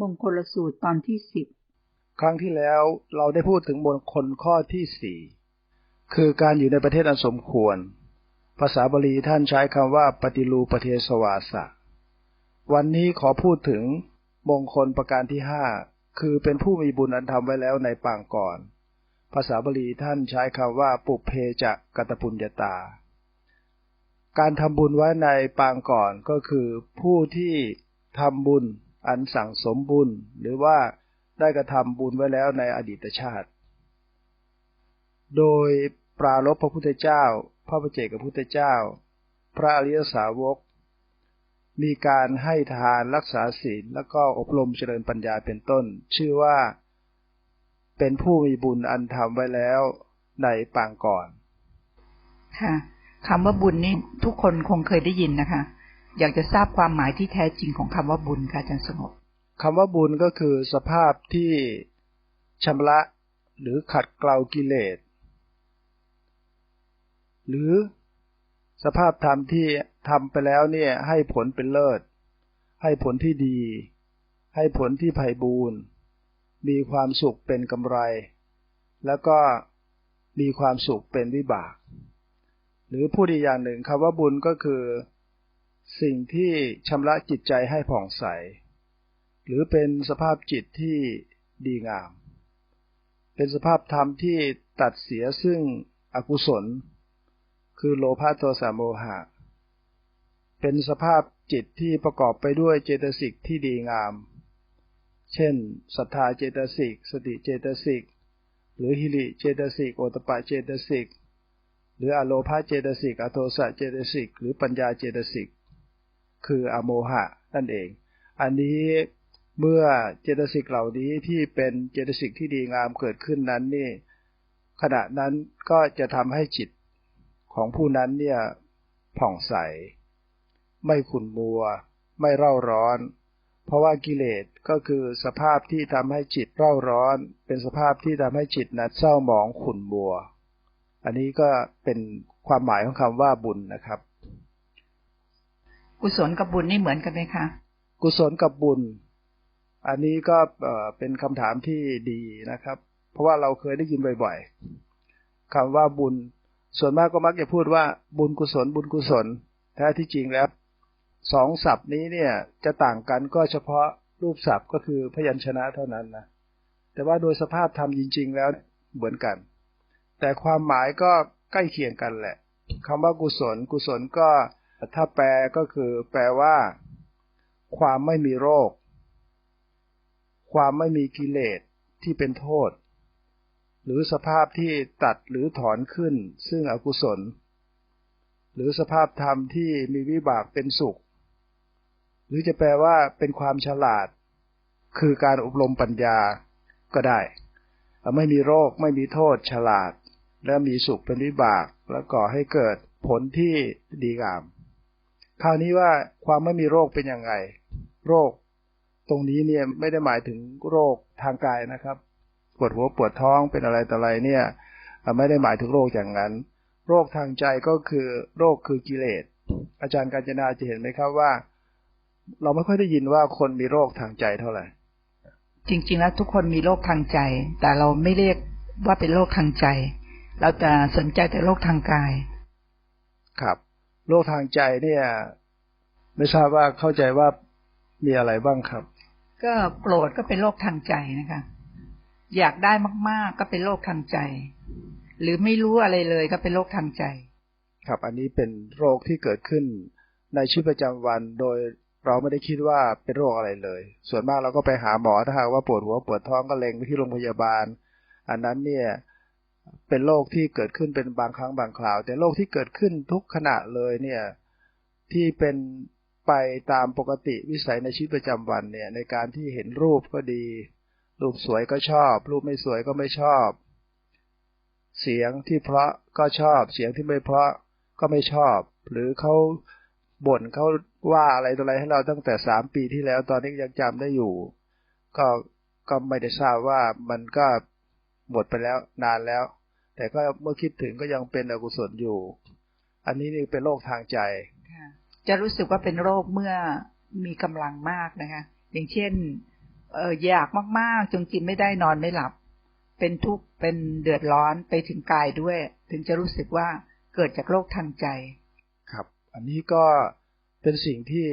มงคลสูตรตอนที่สิบครั้งที่แล้วเราได้พูดถึงมงคลข้อที่สี่คือการอยู่ในประเทศอันสมควร ภาษาบาลีท่านใช้คำว่าปฏิรูประเทศวาสะวันนี้ขอพูดถึงมงคลประการที่ห้าคือเป็นผู้มีบุญอันทำไว้แล้วในปางก่อน ภาษาบาลีท่านใช้คำว่าปุเพจะกตปุญญาตา การทำบุญไว้ในปางก่อนก็คือผู้ที่ทำบุญ อันสั่งสมบุญหรือว่าได้กระทำบุญไว้แล้วในอดีตชาติ โดยปรารบพระพุทธเจ้า พระปเจกพระพุทธเจ้า พระอริยสาวก มีการให้ทานรักษาศีลแล้วก็อบรมเจริญปัญญาเป็นต้น ชื่อว่า เป็นผู้มีบุญอันทำไว้แล้วในปางก่อน ค่ะคำว่าบุญนี่ทุกคนคงเคยได้ยินนะคะ อยากจะทราบความหมายที่แท้จริงของคำว่าบุญค่ะอาจารย์สงบคำว่าบุญก็คือสภาพที่ชำระหรือขัดเกลากิเลส หรือสภาพธรรมที่ทำไปแล้วเนี่ยให้ผลเป็นเลิศ ให้ผลที่ดี ให้ผลที่ไพ่บูรณ์มีความสุขเป็นกำไร แล้วก็มีความสุขเป็นวิบาก หรือพูดอีกอย่างหนึ่งคำว่าบุญก็คือ สิ่งที่ชำระจิตใจให้ผ่องใส หรือเป็นสภาพจิตที่ดีงาม เป็นสภาพธรรมที่ตัดเสียซึ่งอกุศล คือโลภะโทสะโมหะ เป็นสภาพจิตที่ประกอบไปด้วยเจตสิกที่ดีงาม เช่นศรัทธาเจตสิก สติเจตสิก หรือหิริเจตสิก โอตปะเจตสิก หรืออโลภะเจตสิก อโทสะเจตสิก หรือปัญญาเจตสิก คืออโมหะนั่นเอง อันนี้เมื่อเจตสิกเหล่านี้ที่เป็นเจตสิกที่ดีงามเกิดขึ้นนั้นนี่ขณะนั้นก็จะทำให้จิตของผู้นั้นเนี่ยผ่องใส ไม่ขุ่นมัว ไม่เร่าร้อน เพราะว่ากิเลสก็คือสภาพที่ทำให้จิตเร่าร้อน เป็นสภาพที่ทำให้จิตนั้นเศร้าหมองขุ่นมัว อันนี้ก็เป็นความหมายของคำว่าบุญนะครับ กุศลกับบุญนี่เหมือนกันไหมคะ กุศลกับบุญ อันนี้ก็เป็นคำถามที่ดีนะครับ เพราะว่าเราเคยได้ยินบ่อยๆคำว่าบุญ ส่วนมากก็มักจะพูดว่าบุญกุศลบุญกุศลแท้ที่จริงแล้วสองศัพท์นี้เนี่ยจะต่างกันก็เฉพาะรูปศัพท์ก็คือพยัญชนะเท่านั้นนะแต่ว่าโดยสภาพธรรมจริง ๆ แล้วเหมือนกัน แต่ความหมายก็ใกล้เคียงกันแหละคำว่ากุศล กุศลก็ ถ้าแปลก็คือแปลว่า ความไม่มีโรค ความไม่มีกิเลสที่เป็นโทษ หรือสภาพที่ตัดหรือถอนขึ้น ซึ่งอกุศล หรือสภาพธรรมที่มีวิบากเป็นสุข หรือจะแปลว่าเป็นความฉลาด คือการอบรมปัญญาก็ได้ ไม่มีโรคไม่มีโทษฉลาด และมีสุขเป็นวิบาก และก่อให้เกิดผลที่ดีงาม คราวนี้ว่าความไม่มีโรคเป็นยังไง โรค ตรงนี้เนี่ยไม่ได้หมายถึงโรคทางกายนะครับปวดหัวปวดท้องเป็นอะไรต่ออะไรเนี่ยไม่ได้หมายถึงโรคอย่างนั้น โรคทางใจก็คือโรคคือกิเลสอาจารย์กาญจนาจะเห็นไหมครับว่า เราไม่ค่อยได้ยินว่าคนมีโรคทางใจเท่าไหร่ จริง ๆ แล้วทุกคนมีโรคทางใจ แต่เราไม่เรียกว่าเป็นโรคทางใจ เราจะสนใจแต่โรคทางกาย ครับ โรคทางใจเนี่ย ไม่ทราบว่าเข้าใจว่ามีอะไรบ้างครับ ก็โกรธก็เป็นโรคทางใจนะคะ อยากได้มาก ๆ ก็เป็นโรคทางใจ หรือไม่รู้อะไรเลยก็เป็นโรคทางใจ ครับ อันนี้เป็นโรคที่เกิดขึ้นในชีวิตประจำวันโดยเราไม่ได้คิดว่าเป็นโรคอะไรเลย ส่วนมากเราก็ไปหาหมอถ้าหากว่าปวดหัวปวดท้องก็เล็งไปที่โรงพยาบาล อันนั้นเนี่ย เป็นโรคที่เกิดขึ้นเป็นบางครั้งบางคราว แต่โรคที่เกิดขึ้นทุกขณะเลยเนี่ยที่เป็นไปตามปกติวิสัยในชีวิตประจำวันเนี่ยในการที่เห็นรูปก็ดี รูปสวยก็ชอบ รูปไม่สวยก็ไม่ชอบ เสียงที่เพราะก็ชอบ เสียงที่ไม่เพราะก็ไม่ชอบ หรือเขาบ่นเขาว่าอะไรต่ออะไรให้เราตั้งแต่สามปีที่แล้วตอนนี้ยังจำได้อยู่ ก็ก็ไม่ได้ทราบว่ามันก็หมดไปแล้วนานแล้ว แต่ก็เมื่อคิดถึงก็ยังเป็นอกุศลอยู่ อันนี้นี่เป็นโรคทางใจจะรู้สึกว่าเป็นโรคเมื่อมีกำลังมากนะคะ อย่างเช่น เอออยากมากๆ จนกินไม่ได้นอนไม่หลับ เป็นทุกข์เป็นเดือดร้อนไปถึงกายด้วย ถึงจะรู้สึกว่าเกิดจากโรคทางใจ ครับ อันนี้ก็เป็นสิ่งที่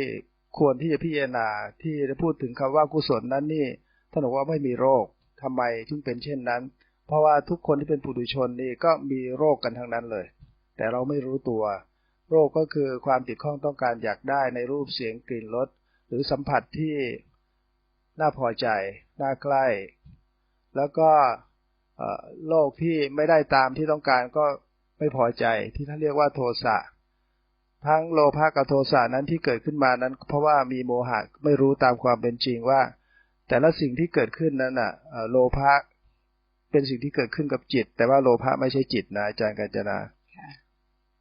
ควรที่จะพิจารณาที่ได้พูดถึงคำว่ากุศลนั้นนี่ท่านบอกว่าไม่มีโรคทำไมถึงเป็นเช่นนั้น เพราะว่าทุกคนที่เป็นปุถุชนนี่ก็มีโรคกันทั้งนั้นเลย แต่เราไม่รู้ตัว โรคก็คือความติดข้องต้องการอยากได้ในรูปเสียงกลิ่นรสหรือสัมผัสที่น่าพอใจ น่าใกล้ แล้วก็โลกที่ไม่ได้ตามที่ต้องการก็ไม่พอใจที่ท่านเรียกว่าโทสะทั้งโลภะกับโทสะนั้นที่เกิดขึ้นมานั้น เพราะว่ามีโมหะไม่รู้ตามความเป็นจริงว่า แต่ละสิ่งที่เกิดขึ้นนั้นอะโลภะ เป็นสิ่งที่เกิดขึ้นกับจิต แต่ว่าโลภะไม่ใช่จิตนะอาจารย์กัญจนา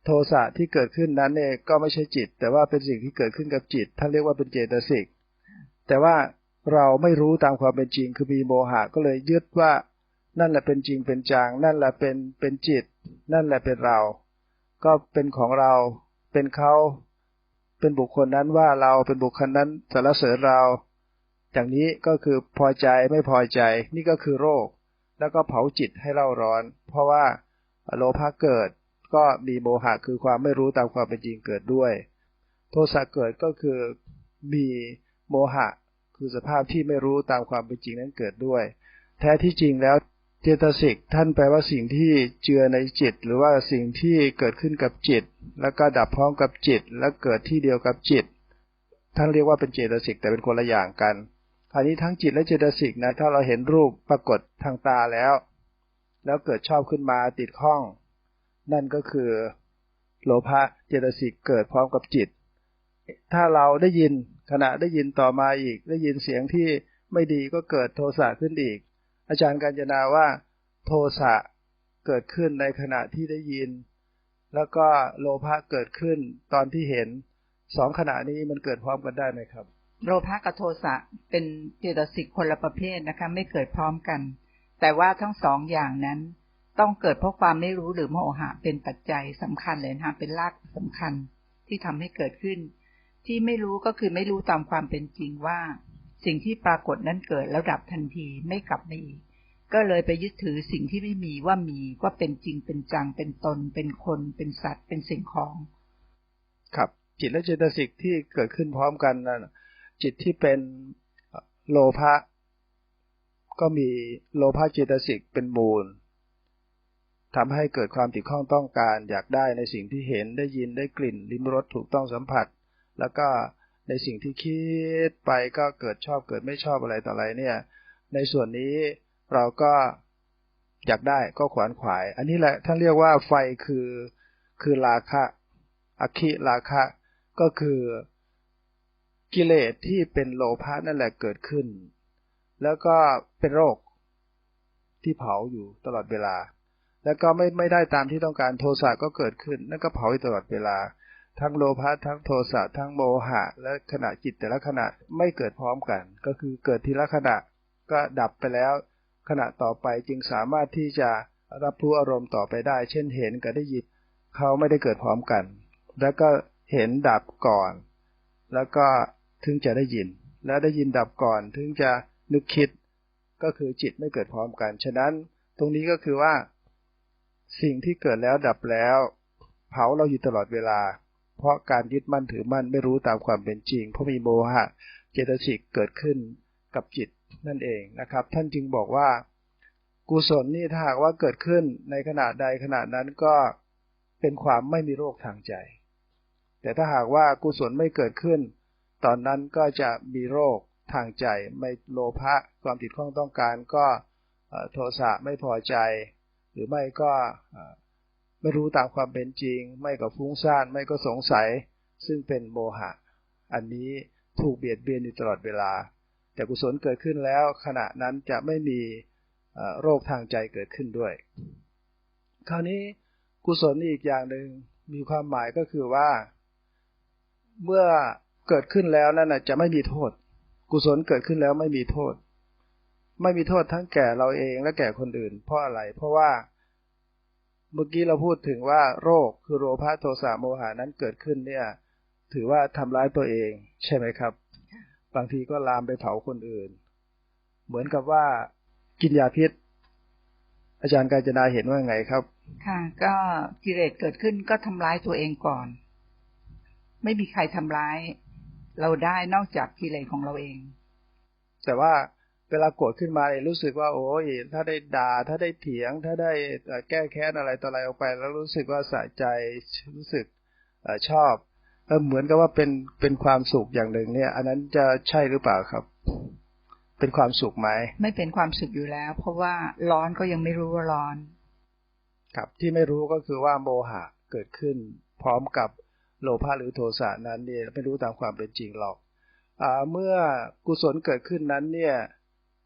โทสะที่เกิดขึ้นนั้นเนี่ยก็ไม่ใช่จิต แต่ว่าเป็นสิ่งที่เกิดขึ้นกับจิตท่านเรียกว่าเป็นเจตสิกแต่ว่าเราไม่รู้ตามความเป็นจริงคือมีโมหะก็เลยยึดว่านั่นแหละเป็นจริงเป็นจาง นั่นแหละเป็นเป็นจิต นั่นแหละเป็นเรา ก็เป็นของเราเป็นเขาเป็นบุคคลนั้นว่าเราเป็นบุคคลนั้นสรรเสริญเราอย่างนี้ก็คือพอใจไม่พอใจ นี่ก็คือโรค แล้วก็เผาจิตให้เล่าร้อน เพราะว่าโลภะเกิดก็มีโมหะคือความไม่รู้ตามความเป็นจริงเกิดด้วย โทสะเกิดก็คือมีโมหะคือสภาพที่ไม่รู้ตามความเป็นจริงนั้นเกิดด้วย แท้ที่จริงแล้วเจตสิกท่านแปลว่าสิ่งที่เจือในจิต หรือว่าสิ่งที่เกิดขึ้นกับจิต แล้วก็ดับพร้อมกับจิต และเกิดที่เดียวกับจิต ท่านเรียกว่าเป็นเจตสิกแต่เป็นคนละอย่างกัน อันนี้ทั้งจิตและเจตสิกนะถ้าเราเห็นรูปปรากฏทางตาแล้ว แล้วเกิดชอบขึ้นมาติดข้อง นั่นก็คือโลภะเจตสิกเกิดพร้อมกับจิต ถ้าเราได้ยินขณะได้ยินต่อมาอีก ได้ยินเสียงที่ไม่ดีก็เกิดโทสะขึ้นอีก อาจารย์กัญจนาว่าโทสะเกิดขึ้นในขณะที่ได้ยิน แล้วก็โลภะเกิดขึ้นตอนที่เห็นสองขณะนี้มันเกิดพร้อมกันได้ไหมครับ โลภะกับโทสะเป็นเจตสิกคนละประเภทนะคะ ไม่เกิดพร้อมกัน แต่ว่าทั้งสองอย่างนั้น ต้องเกิดเพราะความไม่รู้หรือโมหะเป็นปัจจัยสำคัญเลยนะคะเป็นรากสำคัญที่ทำให้เกิดขึ้น ที่ไม่รู้ก็คือไม่รู้ตามความเป็นจริงว่า สิ่งที่ปรากฏนั้นเกิดแล้วดับทันทีไม่กลับมาอีกก็เลยไปยึดถือสิ่งที่ไม่มีว่ามีว่าเป็นจริงเป็นจังเป็นตน เป็นคนเป็นสัตว์เป็นสิ่งของ ครับ จิตและเจตสิกที่เกิดขึ้นพร้อมกันนั่น จิตที่เป็นโลภะก็มีโลภะเจตสิกเป็นมูลทำให้เกิดความติดข้องต้องการอยากได้ในสิ่งที่เห็นได้ยินได้กลิ่นลิ้มรสถูกต้องสัมผัส แล้วก็ในสิ่งที่คิดไปก็เกิดชอบเกิดไม่ชอบอะไรต่ออะไรเนี่ยในส่วนนี้เราก็อยากได้ก็ขวนขวาย อันนี้แหละท่านเรียกว่าไฟคือคือราคะอคิราคะก็คือ กิเลสที่เป็นโลภะนั่นแหละเกิดขึ้น แล้วก็เป็นโรคที่เผาอยู่ตลอดเวลา แล้วก็ไม่ไม่ได้ตามที่ต้องการโทสะก็เกิดขึ้น นั่นก็เผาอยู่ตลอดเวลา ทั้งโลภะทั้งโทสะทั้งโมหะ และขณะจิตแต่ละขณะไม่เกิดพร้อมกัน ก็คือเกิดทีละขณะก็ดับไปแล้ว ขณะต่อไปจึงสามารถที่จะรับรู้อารมณ์ต่อไปได้ เช่นเห็นกับได้ยินเขาไม่ได้เกิดพร้อมกัน แล้วก็เห็นดับก่อน แล้วก็ ถึงจะได้ยิน และได้ยินดับก่อนถึงจะนึกคิด ก็คือจิตไม่เกิดพร้อมกัน ฉะนั้นตรงนี้ก็คือว่า สิ่งที่เกิดแล้วดับแล้ว เผาเราอยู่ตลอดเวลา เพราะการยึดมั่นถือมั่นไม่รู้ตามความเป็นจริง เพราะมีโมหะเจตสิกเกิดขึ้นกับจิตนั่นเองนะครับ ท่านจึงบอกว่า กุศลนี่ถ้าหากว่าเกิดขึ้นในขณะใดขณะนั้นก็เป็นความไม่มีโรคทางใจ แต่ถ้าหากว่ากุศลไม่เกิดขึ้น ตอนนั้นก็จะมีโรคทางใจไม่โลภะความติดข้องต้องการก็โทสะไม่พอใจ หรือไม่ก็ไม่รู้ตามความเป็นจริง ไม่ก็ฟุ้งซ่านไม่ก็สงสัย ซึ่งเป็นโมหะ อันนี้ถูกเบียดเบียนอยู่ตลอดเวลา แต่กุศลเกิดขึ้นแล้ว ขณะนั้นจะไม่มีโรคทางใจเกิดขึ้นด้วย คราวนี้กุศลอีกอย่างหนึ่งมีความหมายก็คือว่า เมื่อ เกิดขึ้นแล้วนั่นจะไม่มีโทษ กุศลเกิดขึ้นแล้วไม่มีโทษ ไม่มีโทษทั้งแก่เราเองและแก่คนอื่น เพราะอะไร เพราะว่า เมื่อกี้เราพูดถึงว่าโรคคือโรภะโทสะโมหานั้นเกิดขึ้นเนี่ย ถือว่าทำร้ายตัวเอง ใช่ไหมครับ บางทีก็ลามไปเผาคนอื่น เหมือนกับว่ากินยาพิษ อาจารย์กาญจนาเห็นว่าไงครับ ค่ะ ก็กิเลสเกิดขึ้นก็ทำร้ายตัวเองก่อน ไม่มีใครทำร้าย เราได้นอกจากกิเลสของเราเอง แต่ว่าเวลาโกรธขึ้นมาเนี่ยรู้สึกว่า โอ้ยถ้าได้ด่าถ้าได้เถียง ถ้าได้แก้แค้นอะไรต่ออะไรออกไป แล้วรู้สึกว่าสะใจรู้สึกชอบแล้วเหมือนกับว่าเป็นเป็นความสุขอย่างหนึ่งเนี่ย อันนั้นจะใช่หรือเปล่าครับ เป็นความสุขไหมไม่เป็นความสุขอยู่แล้ว เพราะว่าร้อนก็ยังไม่รู้ว่าร้อน ครับที่ไม่รู้ก็คือว่าโมหะเกิดขึ้นพร้อมกับ โลภะหรือโทสะนั้นเนี่ยไม่รู้ตามความเป็นจริงหรอกอเมื่อกุศลเกิดขึ้นนั้นเนี่ย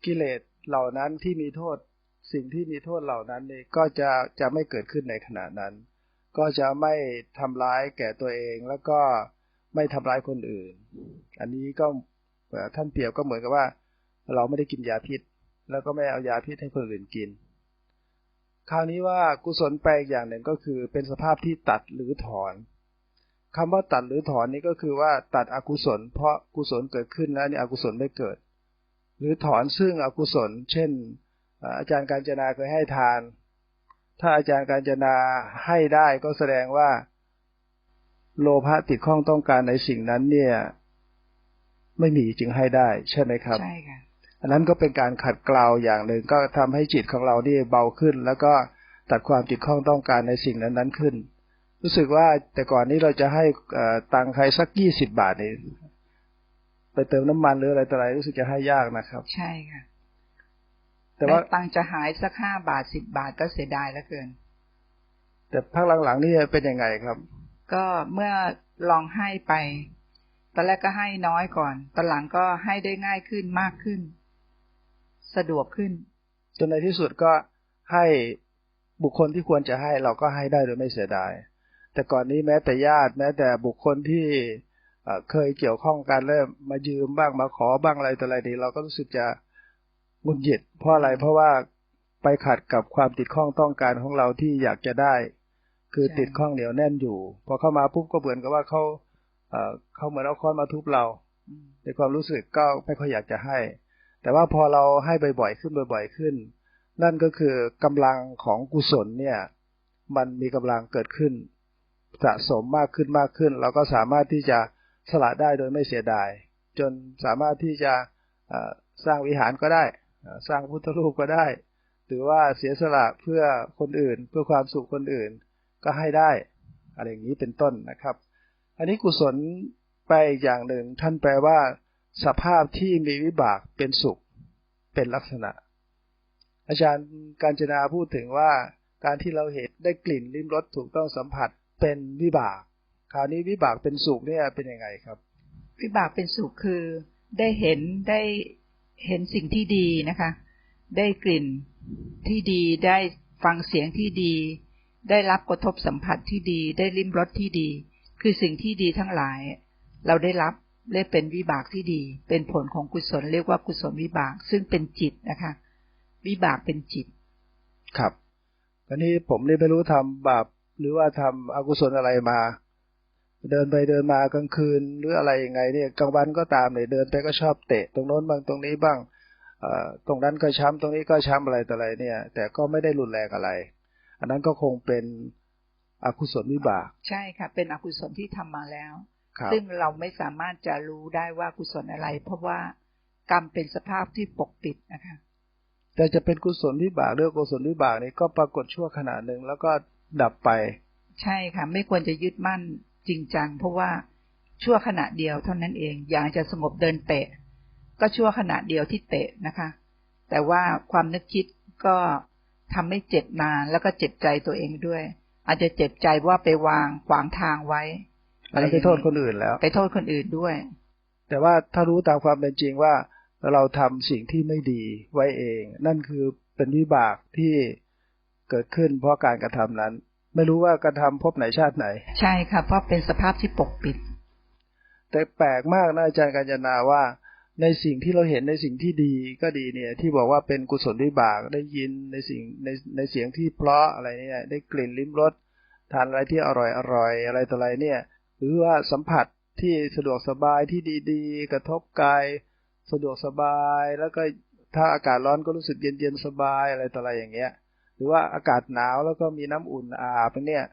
กิเลสเหล่านั้นที่มีโทษสิ่งที่มีโทษเหล่านั้นเนี่ยก็จะจะไม่เกิดขึ้นในขณะนั้น ก็จะไม่ทำร้ายแก่ตัวเองแล้วก็ไม่ทำร้ายคนอื่น อันนี้ก็ท่านเปรียบก็เหมือนกับว่า เราไม่ได้กินยาพิษ แล้วก็ไม่เอายาพิษให้คนอื่นกิน คราวนี้ว่ากุศลแปลอย่างหนึ่งก็คือเป็นสภาพที่ตัดหรือถอน คำว่าตัดหรือถอนนี้ก็คือว่าตัดอกุศล เพราะกุศลเกิดขึ้นแล้วนี่อกุศลไม่เกิด หรือถอนซึ่งอกุศล เช่น อาจารย์การจนาเคยให้ทาน ถ้าอาจารย์การจนาให้ได้ก็แสดงว่า โลภะติดข้องต้องการในสิ่งนั้นเนี่ย ไม่มีจึงให้ได้ ใช่ไหมครับใช่ค่ะอันนั้นก็เป็นการขัดเกลาอย่างหนึ่งก็ทำให้จิตของเรานี่เบาขึ้น แล้วก็ตัดความติดข้องต้องการในสิ่งนั้นๆขึ้น รู้สึกว่าแต่ก่อนนี้เราจะให้ตังค์ใครสักยี่สิบบาทนี่ไปเติมน้ำมันหรืออะไรต่ออะไรรู้สึกจะให้ยากนะครับ ใช่ค่ะ แต่ว่าตังค์จะหายสักห้าบาทสิบบาทก็เสียดายแล้วเกิน แต่ภาคหลังๆนี่เป็นยังไงครับ ก็เมื่อลองให้ไปตอนแรกก็ให้น้อยก่อนตอนหลังก็ให้ได้ง่ายขึ้นมากขึ้น สะดวกขึ้น จนในที่สุดก็ให้บุคคลที่ควรจะให้เราก็ให้ได้โดยไม่เสียดาย แต่ก่อนนี้แม้แต่ญาติแม้แต่บุคคลที่เคยเกี่ยวข้องกันเริ่มมายืมบ้างมาขอบ้างอะไรต่ออะไรนี้เราก็รู้สึกจะงุนหยิดเพราะอะไรเพราะว่าไปขัดกับความติดข้องต้องการของเราที่อยากจะได้ คือติดข้องเหนียวแน่นอยู่ พอเข้ามาปุ๊บก็เหมือนกับว่าเขาเขาเหมือนเอาค้อนมาทุบเราในความรู้สึกก็ไม่ค่อยอยากจะให้ แต่ว่าพอเราให้บ่อยๆขึ้นบ่อย ๆขึ้น นั่นก็คือกำลังของกุศลเนี่ย มันมีกำลังเกิดขึ้น สะสมมากขึ้นมากขึ้น เราก็สามารถที่จะสละได้โดยไม่เสียดาย จนสามารถที่จะสร้างวิหารก็ได้ สร้างพุทธรูปก็ได้ หรือว่าเสียสละเพื่อคนอื่น เพื่อความสุขคนอื่นก็ให้ได้ อะไรอย่างนี้เป็นต้นนะครับ อันนี้กุศลไปอีกอย่างหนึ่ง ท่านแปลว่า สภาพที่มีวิบากเป็นสุข เป็นลักษณะ อาจารย์การจนาพูดถึงว่าการที่เราเห็นได้กลิ่นลิ้มรสถูกต้องสัมผัส เป็นวิบาก คราวนี้วิบากเป็นสุขเนี่ยเป็นยังไงครับ วิบากเป็นสุขคือได้เห็นได้เห็นสิ่งที่ดีนะคะ ได้กลิ่นที่ดีได้ฟังเสียงที่ดี ได้รับกระทบสัมผัสที่ดี ได้ลิ้มรสที่ดี คือสิ่งที่ดีทั้งหลาย เราได้รับเรียกเป็นวิบากที่ดี เป็นผลของกุศลเรียกว่ากุศลวิบาก ซึ่งเป็นจิตนะคะ วิบากเป็นจิต ครับตอนนี้ผมนี่ไม่รู้ทำบาป หรือว่าทำอกุศลอะไรมา เดินไปเดินมากลางคืนหรืออะไรยังไงเนี่ยกลางวันก็ตามเลยเดินไปก็ชอบเตะ ตรงโน้นบ้างตรงนี้บ้างตรงนั้นก็ช้ำตรงนี้ก็ช้ำอะไรต่ออะไรเนี่ย แต่ก็ไม่ได้รุนแรงอะไร อันนั้นก็คงเป็นอกุศลวิบาก ใช่ค่ะ เป็นอกุศลที่ทำมาแล้ว ซึ่งเราไม่สามารถจะรู้ได้ว่ากุศลอะไร เพราะว่ากรรมเป็นสภาพที่ปกปิดนะคะแต่จะเป็นกุศลวิบากหรือกุศลวิบากนี่ก็ปรากฏชั่วขณะหนึ่งแล้วก็ ดับไป ใช่ค่ะ ไม่ควรจะยึดมั่นจริงจัง เพราะว่าชั่วขณะเดียวเท่านั้นเอง อย่างจะสงบเดินเตะ ก็ชั่วขณะเดียวที่เตะนะคะ แต่ว่าความนึกคิดก็ทำให้เจ็บนานแล้วก็เจ็บใจตัวเองด้วย อาจจะเจ็บใจว่าไปวางขวางทางไว้อะไรไปโทษคนอื่นแล้ว ไปโทษคนอื่นด้วย แต่ว่าถ้ารู้ตามความเป็นจริงว่าเราทำสิ่งที่ไม่ดีไว้เอง นั่นคือเป็นวิบากที่ เกิดขึ้นเพราะการกระทำนั้น ไม่รู้ว่ากระทำพบไหนชาติไหน ใช่ค่ะเพราะเป็นสภาพที่ปกปิด แต่แปลกมากนะอาจารย์กัญญนาว่า ในสิ่งที่เราเห็นในสิ่งที่ดีก็ดีเนี่ย ที่บอกว่าเป็นกุศลวิบากได้ยินในสิ่งในในเสียงที่เพราะอะไรเนี่ย ได้กลิ่นลิ้มรสทานอะไรที่อร่อยอร่อยอะไรต่ออะไรเนี่ย หรือว่าสัมผัสที่สะดวกสบายที่ดีๆ กระทบกายสะดวกสบายแล้วก็ถ้าอากาศร้อนก็รู้สึกเย็นเย็นสบายอะไรต่ออะไรอย่างเงี้ย หรือว่าอากาศหนาวแล้วก็มีน้ำอุ่นอาบเนี่ย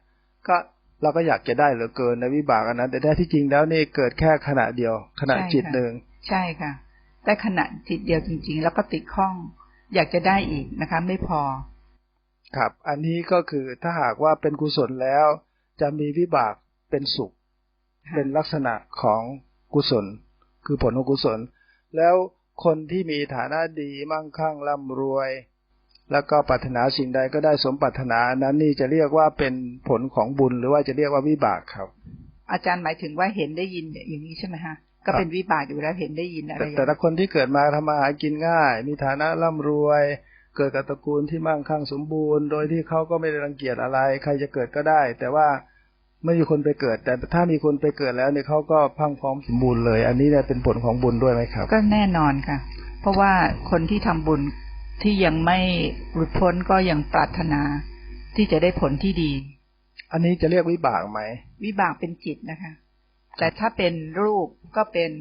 ก็เราก็อยากจะได้เหลือเกินในวิบากอันนั้น แต่แท้ที่จริงแล้วนี่เกิดแค่ขณะเดียวขณะจิตหนึ่งใช่ค่ะได้ขณะจิตเดียวจริง ๆ แล้วก็ติดข้อง อยากจะได้อีกนะคะ ไม่พอ ครับ อันนี้ก็คือถ้าหากว่าเป็นกุศลแล้ว จะมีวิบากเป็นสุข เป็นลักษณะของกุศล คือผลของกุศล แล้วคนที่มีฐานะดีมั่งคั่งร่ำรวย แล้วก็ปรารถนาสิ่งใดก็ได้สมปรารถนานั้นนี่จะเรียกว่าเป็นผลของบุญหรือว่าจะเรียกว่าวิบากครับ อาจารย์หมายถึงว่าเห็นได้ยินอย่างนี้ใช่ไหมฮะก็เป็นวิบากอยู่แล้วเห็นได้ยินอะไรแต่แต่ละคนที่เกิดมาทำมาหากินง่าย มีฐานะร่ำรวย เกิดกับตระกูลที่มั่งคั่งสมบูรณ์ โดยที่เขาก็ไม่ได้รังเกียจอะไร ใครจะเกิดก็ได้ แต่ว่าไม่มีคนไปเกิด แต่ถ้ามีคนไปเกิดแล้วเนี่ยเขาก็พังพร้อมสมบูรณ์เลย อันนี้เนี่ยเป็นผลของบุญด้วยไหมครับ ก็แน่นอนค่ะ เพราะว่าคนที่ทำบุญ ที่ยังไม่หลุดพ้นก็ยังปรารถนาที่จะได้ผลที่ดี อันนี้จะเรียกวิบากไหม วิบากเป็นจิตนะคะ แต่ถ้าเป็นรูปก็เป็น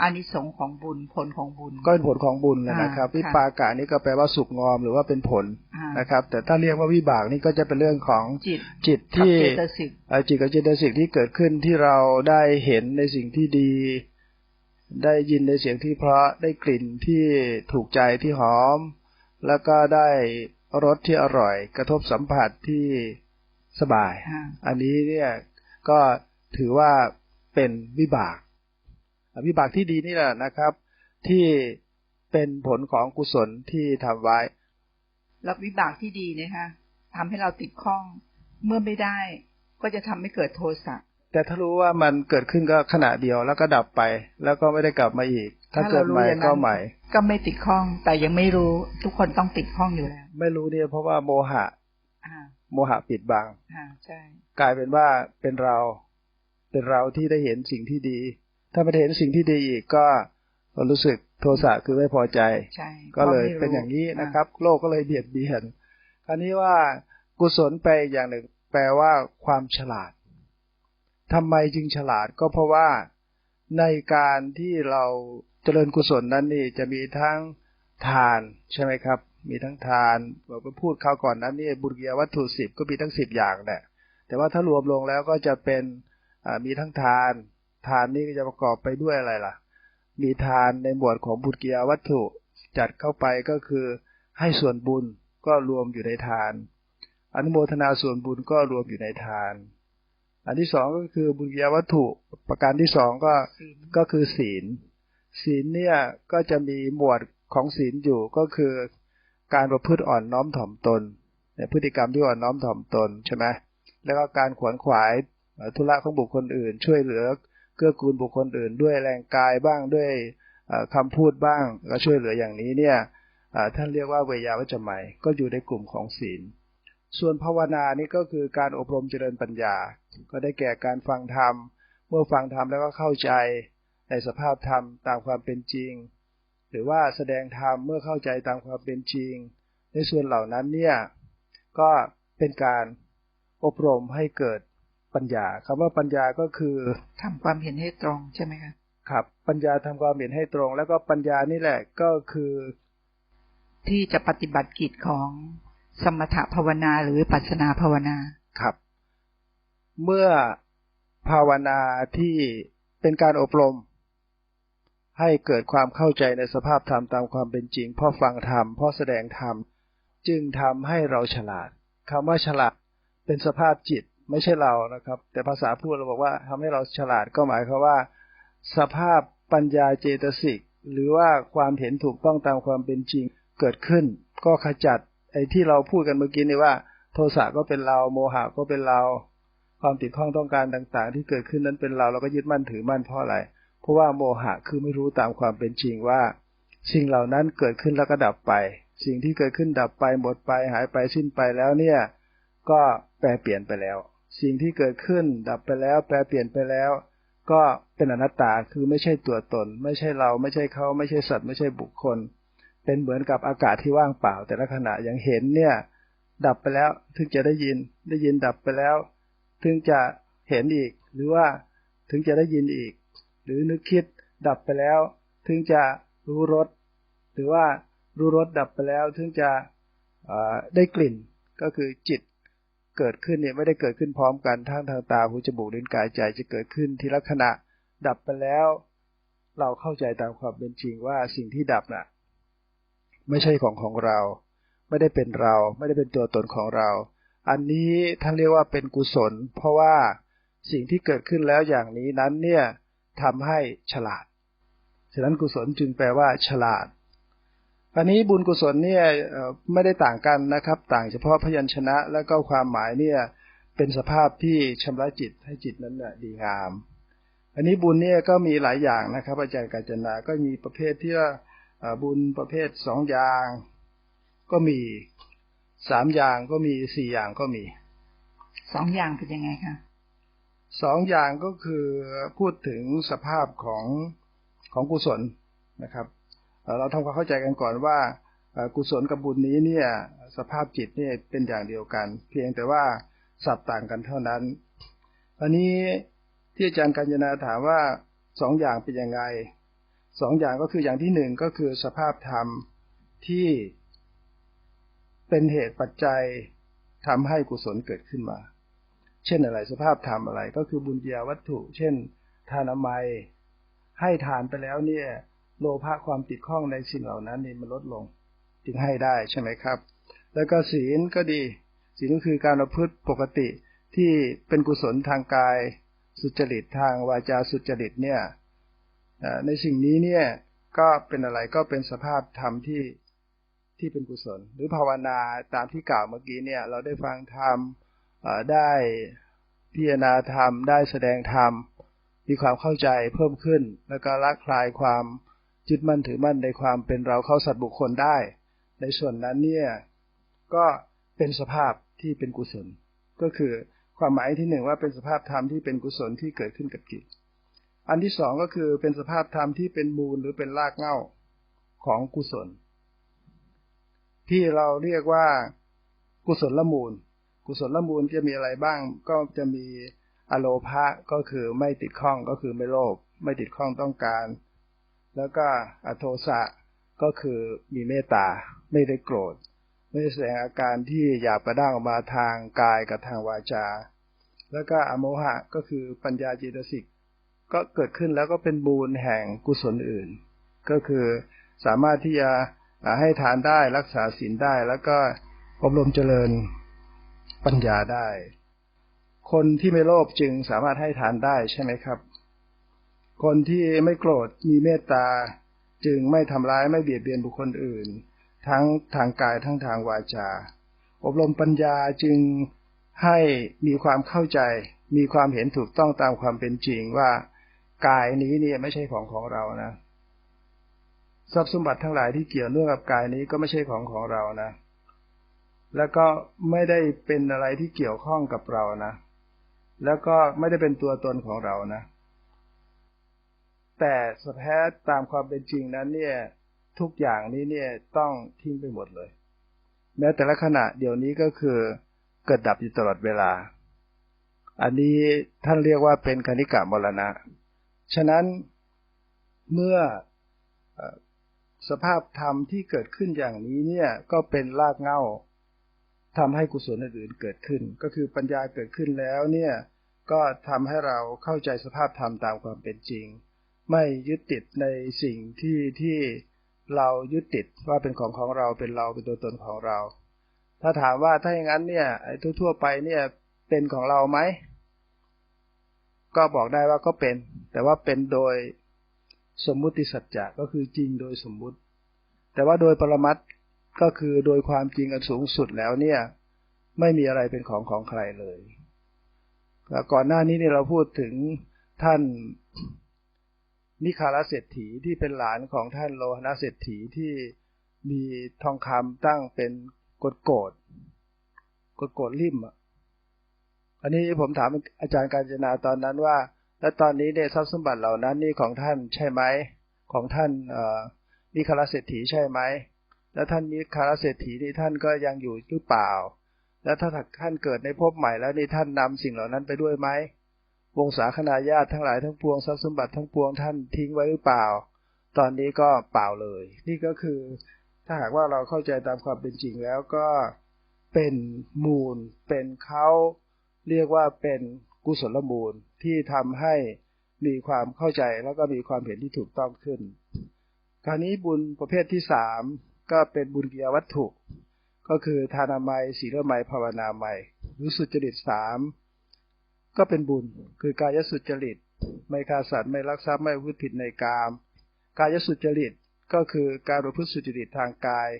อานิสงส์ของบุญผลของบุญ ก็เป็นผลของบุญนะครับอ่าวิปากานี่ก็แปลว่าสุกงอมหรือว่าเป็นผลอ่านะครับ แต่ถ้าเรียกว่าวิบากนี่ก็จะเป็นเรื่องของจิตจิตกับที่เจตสิกเอ่อจิตกับเจตสิกที่เกิดขึ้นที่เราได้เห็นในสิ่งที่ดี ได้ยินในเสียงที่เพราะได้กลิ่นที่ถูกใจที่หอม แล้วก็ได้รสที่อร่อย กระทบสัมผัสที่สบายอ่าอันนี้เนี่ยก็ถือว่าเป็นวิบากอะวิบากที่ดีนี่แหละนะครับ ที่เป็นผลของกุศลที่ทำไว้แล้ววิบากที่ดีเนะคะทำให้เราติดข้องเมื่อไม่ได้ก็จะทำให้เกิดโทสะแต่ถ้ารู้ว่ามันเกิดขึ้นก็ขณะเดียวแล้วก็ดับไป แล้วก็ไม่ได้กลับมาอีก ถ้าถ้าเกิดเรารู้ใหม่อย่างนั้นก็ใหม่ ก็ไม่ติดข้อง แต่ยังไม่รู้ทุกคนต้องติดข้องอยู่แล้ว ไม่รู้เนี่ยเพราะว่าโมหะอ่าโมหะปิดบังอ่าใช่กลายเป็นว่าเป็นเรา เป็นเราที่ได้เห็นสิ่งที่ดี ถ้าไม่ได้เห็นสิ่งที่ดีอีกก็ก็รู้สึกโทสะคือไม่พอใจใช่ก็เลยพระไม่รู้เป็นอย่างนี้นะครับ โลกก็เลยเบียดเบียนคราวนี้ว่ากุศลไปลอย่างหนึ่ง แปลว่าความฉลาดทำไมจึงฉลาดก็เพราะว่าในการที่เรา เจริญกุศลนั้นนี่จะมีทั้งทานใช่ไหมครับ มีทั้งทานเราไปพูดคราวก่อนนั้นนี่บุญเกียวัตถุสิบก็มีทั้งสิบอย่างแหละแต่ว่าถ้ารวมลงแล้วก็จะเป็นมีทั้งทาน ทานนี่ก็จะประกอบไปด้วยอะไรล่ะ มีทานในหมวดของบุญเกียวัตถุจัดเข้าไปก็คือให้ส่วนบุญก็รวมอยู่ในทาน อนุโมทนาส่วนบุญก็รวมอยู่ในทาน อันที่สองก็คือบุญญาวัตถุ ประการที่สองก็ก็คือศีล ศีลเนี่ยก็จะมีหมวดของศีลอยู่ก็คือการประพฤติอ่อนน้อมถ่อมตนเนี่ยพฤติกรรมที่อ่อนน้อมถ่อมตนใช่ไหมแล้วก็การขวนขวายธุระของบุคคลอื่น ช่วยเหลือเกื้อกูลบุคคลอื่น ด้วยแรงกายบ้างด้วยเอ่อคำพูดบ้างก็ช่วยเหลืออย่างนี้เนี่ยท่านเรียกว่าเวยาวัจจะไหมยก็อยู่ในกลุ่มของศีล ส่วนภาวนานี่ก็คือการอบรมเจริญปัญญา ก็ได้แก่การฟังธรรม เมื่อฟังธรรมแล้วก็เข้าใจ ในสภาพธรรมตามความเป็นจริง หรือว่าแสดงธรรมเมื่อเข้าใจตามความเป็นจริง ในส่วนเหล่านั้นเนี่ยก็เป็นการอบรมให้เกิดปัญญาคำว่าปัญญาก็คือทำความเห็นให้ตรงใช่ไหมคะครับปัญญาทำความเห็นให้ตรง แล้วก็ปัญญานี่แหละก็คือ ที่จะปฏิบัติกิจของสมถภาวนาหรือวิปัสสนาภาวนาครับ เมื่อภาวนาที่เป็นการอบรม ให้เกิดความเข้าใจในสภาพธรรมตามความเป็นจริงพราะฟังธรรมพราะแสดงธรรม จึงทำให้เราฉลาดคำว่าฉลาดเป็นสภาพจิตไม่ใช่เรานะครับ แต่ภาษาพูดเราบอกว่าทำให้เราฉลาดก็หมายความว่า สภาพปัญญาเจตสิกหรือว่าความเห็นถูกต้องตามความเป็นจริงเกิดขึ้น ก็ขจัดไอ้ที่เราพูดกันเมื่อกี้นี่ว่า โทสะก็เป็นเราโมหะก็เป็นเรา ความติดข้องต้องการต่างๆ ที่เกิดขึ้นนั้นเป็นเราเราก็ยึดมั่นถือมั่นเพราะอะไร เพราะว่าโมหะคือไม่รู้ตามความเป็นจริงว่า สิ่งเหล่านั้นเกิดขึ้นแล้วก็ดับไป สิ่งที่เกิดขึ้นดับไปหมดไปหายไปสิ้นไปแล้วเนี่ย ก็แปรเปลี่ยนไปแล้ว สิ่งที่เกิดขึ้นดับไปแล้ว แปรเปลี่ยนไปแล้ว ก็เป็นอนัตตาคือไม่ใช่ตัวตน ไม่ใช่เราไม่ใช่เขาไม่ใช่สัตว์ไม่ใช่บุคคล เป็นเหมือนกับอากาศที่ว่างเปล่า แต่ละขณะยังเห็นเนี่ยดับไปแล้วถึงจะได้ยินได้ยินดับไปแล้ว ถึงจะเห็นอีกหรือว่าถึงจะได้ยินอีก หรือนึกคิดดับไปแล้ว ถึงจะรู้รสหรือว่ารู้รสดับไปแล้ว ถึงจะได้กลิ่นก็คือจิตเกิดขึ้นเนี่ยไม่ได้เกิดขึ้นพร้อมกันทั้งทางตาหูจมูกลิ้นกายใจจะเกิดขึ้นทีละขณะดับไปแล้ว เราเข้าใจตามความเป็นจริงว่าสิ่งที่ดับน่ะไม่ใช่ของของเรา ไม่ได้เป็นเรา ไม่ได้เป็นตัวตนของเรา อันนี้ท่านเรียกว่าเป็นกุศล เพราะว่าสิ่งที่เกิดขึ้นแล้วอย่างนี้นั้นเนี่ย ทำให้ฉลาด ฉะนั้นกุศลจึงแปลว่า ฉลาด อันนี้บุญกุศลเนี่ยไม่ได้ต่างกันนะครับ ต่างเฉพาะพยัญชนะ แล้วก็ความหมายเนี่ยเป็นสภาพที่ชำระจิตให้จิตนั้นน่ดีงาม อันนี้บุญเนี่ยก็มีหลายอย่างนะครับ อาจารย์กาญจนา ก็มีประเภทที่ว่าบุญประเภทสองอย่าง ก็มีสามอย่างก็มีสี่อย่างก็มีสองอย่างเป็นยังไงคะ สองอย่างก็คือพูดถึงสภาพของของกุศลนะครับ เราทำความเข้าใจกันก่อนว่ากุศลกับบุญนี้เนี่ยสภาพจิตเนี่ยเป็นอย่างเดียวกัน เพียงแต่ว่าสับต่างกันเท่านั้นอันนี้ที่อาจารย์กัญญนาถามว่าสองอย่างเป็นยังไงสองอย่างก็คืออย่างที่หนึ่งก็คือสภาพธรรมที่เป็นเหตุปัจจัยทำให้กุศลเกิดขึ้นมา เช่นอะไรสภาพธรรมอะไร ก็คือบุญญาวัตถุ เช่น ทานามัย ให้ทานไปแล้วเนี่ย โลภะความติดข้องในสิ่งเหล่านั้นนี่มันลดลง จึงให้ได้ใช่ไหมครับ แล้วก็ศีลก็ดี ศีลก็คือการประพฤติปกติที่เป็นกุศลทางกาย สุจริตทางวาจาสุจริตเนี่ยในสิ่งนี้เนี่ยก็เป็นอะไรก็เป็นสภาพธรรมที่ที่เป็นกุศล หรือภาวนาตามที่กล่าวเมื่อกี้เนี่ย เราได้ฟังธรรม ได้พิจารณาธรรม ได้แสดงธรรม มีความเข้าใจเพิ่มขึ้น แล้วก็ละคลายความยึดมั่นถือมั่นในความเป็นเราเข้าสัตว์บุคคลได้ ในส่วนนั้นเนี่ยก็เป็นสภาพที่เป็นกุศล ก็คือความหมายที่หนึ่งว่าเป็นสภาพธรรมที่เป็นกุศลที่เกิดขึ้นกับจิต อันที่สองก็คือเป็นสภาพธรรมที่เป็นมูลหรือเป็นรากเหง้าของกุศล ที่เราเรียกว่ากุศลละมูล กุศลละมูลจะมีอะไรบ้าง ก็จะมีอโลภะก็คือไม่ติดข้องก็คือไม่โลภไม่ติดข้องต้องการ แล้วก็อโทสะก็คือมีเมตตาไม่ได้โกรธ ไม่แสดงอาการที่อยากประด้างออกมาทางกายกับทางวาจา แล้วก็อโมหะก็คือปัญญาจิตสิกก็เกิดขึ้นแล้วก็เป็นบูญแห่งกุศลอื่น ก็คือสามารถที่จะให้ทานได้รักษาศีลได้แล้วก็อบรมเจริญ ปัญญาได้ คนที่ไม่โลภจึงสามารถให้ทานได้ใช่ไหมครับ คนที่ไม่โกรธมีเมตตาจึงไม่ทำร้ายไม่เบียดเบียนบุคคลอื่น ทั้งทางกายทั้งทางวาจา อบรมปัญญาจึงให้มีความเข้าใจ มีความเห็นถูกต้องตามความเป็นจริงว่ากายนี้เนี่ยไม่ใช่ของของเรานะทรัพย์สมบัติทั้งหลายที่เกี่ยวเนื่องกับกายนี้ก็ไม่ใช่ของของเรานะ แล้วก็ไม่ได้เป็นอะไรที่เกี่ยวข้องกับเรานะ แล้วก็ไม่ได้เป็นตัวตนของเรานะ แต่สแท้ตามความเป็นจริงนั้นเนี่ย ทุกอย่างนี้เนี่ยต้องทิ้งไปหมดเลย แม้แต่ละขณะเดี๋ยวนี้ก็คือเกิดดับอยู่ตลอดเวลา อันนี้ท่านเรียกว่าเป็นคณิกะมรณะ ฉะนั้นเมื่อสภาพธรรมที่เกิดขึ้นอย่างนี้เนี่ยก็เป็นรากเง้า ทำให้กุศลอื่นเกิดขึ้น ก็คือปัญญาเกิดขึ้นแล้วเนี่ยก็ทำให้เราเข้าใจสภาพธรรมตามความเป็นจริง ไม่ยึดติดในสิ่งที่ที่เรายึดติดว่าเป็นของของเราเป็นเราเป็นตัวตนของเรา ถ้าถามว่าถ้าอย่างนั้นเนี่ยไอ้ทั่วๆไปเนี่ยเป็นของเราไหมก็บอกได้ว่าก็เป็น แต่ว่าเป็นโดยสมมุติสัจจะก็คือจริงโดยสมมุติ แต่ว่าโดยปรมัต ก็คือโดยความจริงอันสูงสุดแล้วเนี่ย ไม่มีอะไรเป็นของของใครเลยก่อนหน้านี้เนี่ยเราพูดถึงท่านนิคาราเศรษฐีที่เป็นหลานของท่านโลหณเศรษฐีที่มีทองคำตั้งเป็นกดโกดกดโกดริมอะอันนี้ผมถามอาจารย์การจนาตอนนั้นว่า แล้วตอนนี้เนี่ยทรัพย์สมบัติเหล่านั้นนี่ของท่านใช่ไหมของท่านนิคาราเศรษฐีใช่ไหม แล้วท่านมีคารเศรษฐีนี่ท่านก็ยังอยู่หรือเปล่า แล้วถ้าท่านเกิดในภพใหม่แล้วนี่ท่านนำสิ่งเหล่านั้นไปด้วยไหมวงศาคณาญาติทั้งหลายทั้งปวงทรัพย์สมบัติทั้งปวงท่านทิ้งไว้หรือเปล่า ตอนนี้ก็เปล่าเลย นี่ก็คือถ้าหากว่าเราเข้าใจตามความเป็นจริงแล้วก็เป็นมูล เป็นเขาเรียกว่าเป็นกุศลมูลที่ทำให้มีความเข้าใจแล้วก็มีความเห็นที่ถูกต้องขึ้น คราวนี้บุญประเภทที่สาม ก็เป็นบุญกิยวัตถุ ก็คือทานามัยศีลไมัยภาวนาไมัยหรือสุจริตสามก็เป็นบุญ คือกายสุจริต ไม่ฆ่าสัตว์ไม่ลักทรัพย์ไม่พูดผิดในกาม กายสุจริตก็คือการประพฤติสุจริตทางกาย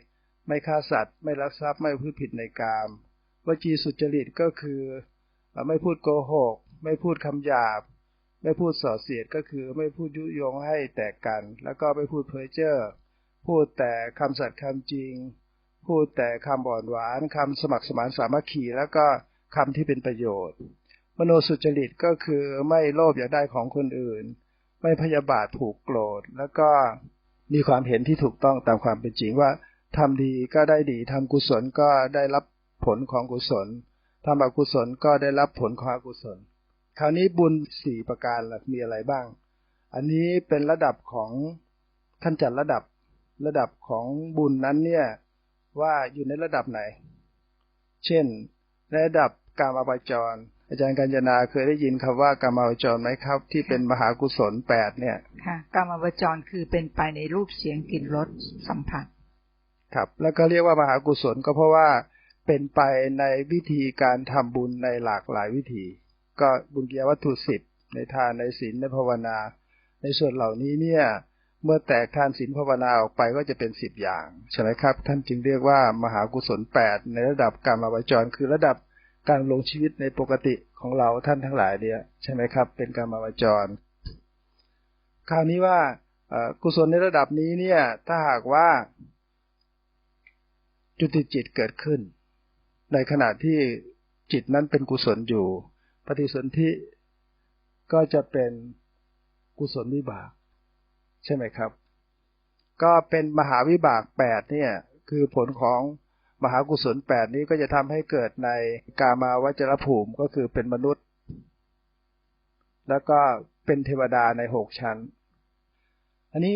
ไม่ฆ่าสัตว์ ไม่ลักทรัพย์ไม่พูดผิดในกามวจีสุจริตก็คือ ไม่พูดโกหก ไม่พูดคำหยาบ ไม่พูดส่อเสียดก็คือไม่พูดยุยงให้แตกกัน แล้วก็ไม่พูดเพ้อเจ้อ พูดแต่คำสัตย์คำจริง พูดแต่คำอ่อนหวานคำสมัครสมานสามัคคีแล้วก็คำที่เป็นประโยชน์ มโนสุจริตก็คือไม่โลภอยากได้ของคนอื่น ไม่พยาบาทผูกโกรธ แล้วก็มีความเห็นที่ถูกต้องตามความเป็นจริงว่าทำดีก็ได้ดีทำกุศลก็ได้รับผลของกุศลทำอกุศลก็ได้รับผลของอกุศล คราวนี้บุญสี่ประการมีอะไรบ้าง อันนี้เป็นระดับของท่านจัดระดับ ระดับของบุญนั้นเนี่ยว่าอยู่ในระดับไหน เช่นในระดับกามาวจร อาจารย์กัญจนาเคยได้ยินคำว่ากามาวจรไหมครับ ที่เป็นมหากุศลแปดเนี่ย ค่ะ กามาวจรคือเป็นไปในรูปเสียงกลิ่นรสสัมผัส ครับ แล้วก็เรียกว่ามหากุศลก็เพราะว่าเป็นไปในวิธีการทำบุญในหลากหลายวิธี ก็บุญเกียวัตถุสิบในทานในศีลในภาวนา ในส่วนเหล่านี้เนี่ย เมื่อแตกทานศีลภาวนาออกไปก็จะเป็นสิบอย่างใช่ไหมครับ ท่านจึงเรียกว่ามหากุศลแปดในระดับการมาวจร คือระดับการลงชีวิตในปกติของเราท่านทั้งหลายเนี่ยใช่ไหมครับ เป็นการมาวจร คราวนี้ว่ากุศลในระดับนี้เนี่ยถ้าหากว่า จุติจิตเกิดขึ้น ในขณะที่จิตนั้นเป็นกุศลอยู่ ปฏิสนธิก็จะเป็นกุศลวิบาก ใช่ไหมครับ ก็เป็นมหาวิบากแปดเนี่ยคือผลของมหากุศลแปดนี้ก็จะทำให้เกิดในกามาวจรภูมิก็คือเป็นมนุษย์ แล้วก็เป็นเทวดาในหกชั้น อันนี้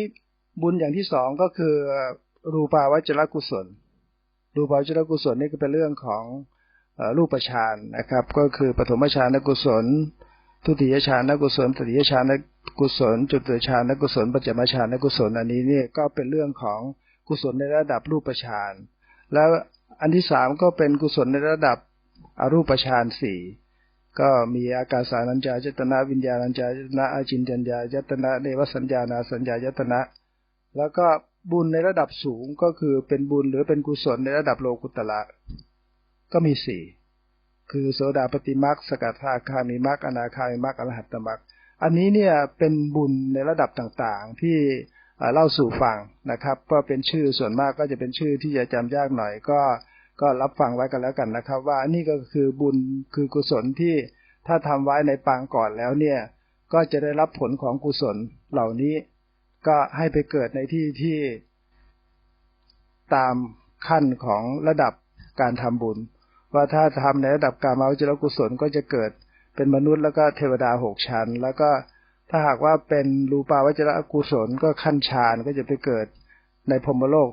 บุญอย่างที่สองก็คือรูปาวจรกุศล รูปาวจรกุศลนี่ก็เป็นเรื่องของรูปฌานนะครับ ก็คือปฐมฌานกุศล ทุติยฌานกุศลตติยฌานกุศลจุดฌานกุศลปัจจมฌานกุศลอันนี้เนี่ยก็เป็นเรื่องของกุศลในระดับรูปฌานแล้วอันที่สามก็เป็นกุศลในระดับอรูปฌานสี่ก็มีอากาสานัญจายตนะวิญญาณัญจายตนะอาจินจัญญายตนะเนวสัญญานาสัญญายตนะ แล้วก็บุญในระดับสูงก็คือเป็นบุญหรือเป็นกุศลในระดับโลกุตละก็มีสี่ คือโสดาปฏิมักสกัทาคามิมักอนาคามิมักอรหัตตมักอันนี้เนี่ยเป็นบุญในระดับต่างๆที่เล่าสู่ฟังนะครับก็เป็นชื่อส่วนมากก็จะเป็นชื่อที่จะจำยากหน่อยก็ก็รับฟังไว้กันแล้วกันนะครับ ว่านี่ก็คือบุญคือกุศลที่ถ้าทำไว้ในปางก่อนแล้วเนี่ยก็จะได้รับผลของกุศลเหล่านี้ ก็ให้ไปเกิดในที่ที่ตามขั้นของระดับการทำบุญ ว่าถ้าทำในระดับการมาวิจารกุศลก็จะเกิดเป็นมนุษย์แล้วก็เทวดาหกชั้น แล้วก็ถ้าหากว่าเป็นรูปาวจรกุศลก็ขั้นฌานก็จะไปเกิดในพรมโลก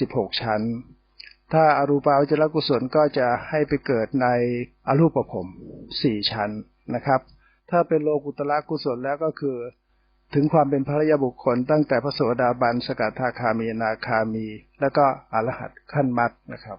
สิบหกชั้น ถ้าอารูปาวจรกุศลก็จะให้ไปเกิดในอรูปภพสี่ชั้นนะครับ ถ้าเป็นโลกุตละกุศลแล้วก็คือ ถึงความเป็นพระยาบุคคล ตั้งแต่พระโสดาบันสกทาคามีนาคามี แล้วก็อรหัตขั้นมัดนะครับ